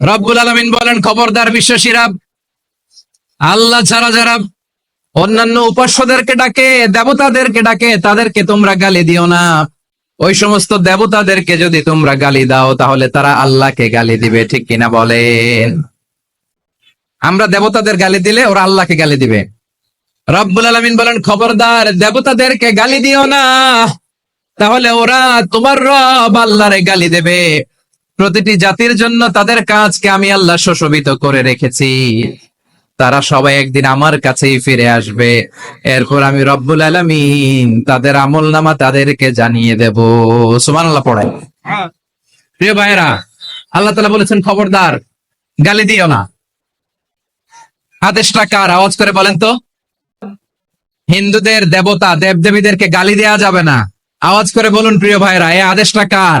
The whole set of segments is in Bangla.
রব্বুল আলমিন বলেন, খবরদার বিশ্বাসীরা আল্লাহ ছাড়া যারা অন্যান্য উপাস্যদেরকে ডাকে, দেবতাদেরকে ডাকে, তাদেরকে তোমরা গালি দিও না। ওই সমস্ত দেবতাদেরকে যদি তোমরা গালি দাও, তাহলে তারা আল্লাহকে গালি দিবে, ঠিক কিনা বলেন? আমরা দেবতাদের গালি দিলে ওরা আল্লাহকে গালি দিবে। রব্বুল আলমিন বলেন, খবরদার, দেবতাদেরকে গালি দিও না। তাহলে ওরা তোমার রব আল্লাহরে গালি দেবে। প্রতিটি জাতির জন্য তাদের কাজকে আমি আল্লাহ সুশোভিত করে রেখেছি। তারা সবাই একদিন আমার কাছেই ফিরে আসবে। এরপর আমি রব্বুল আলমিন তাদের আমল নামা তাদেরকে জানিয়ে দেব। সুমান আল্লাহ পড়ায় প্রিয় ভাইয়েরা আল্লাহ তালা বলেছেন খবরদার গালি দিও না। আদেশটা কার? আওয়াজ করে বলেন তো। হিন্দুদের দেবতা দেবদেবীদেরকে গালি দেওয়া যাবে না। আওয়াজ করে বলুন প্রিয় ভাইরা এই আদেশটা কার?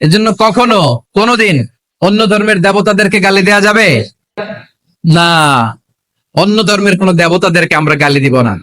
এজন্য কখনো, কোনোদিন অন্য ধর্মের দেবতাদেরকে গালি দেয়া যাবে? না। অন্য ধর্মের কোন দেবতাদেরকে আমরা গালি দিব না।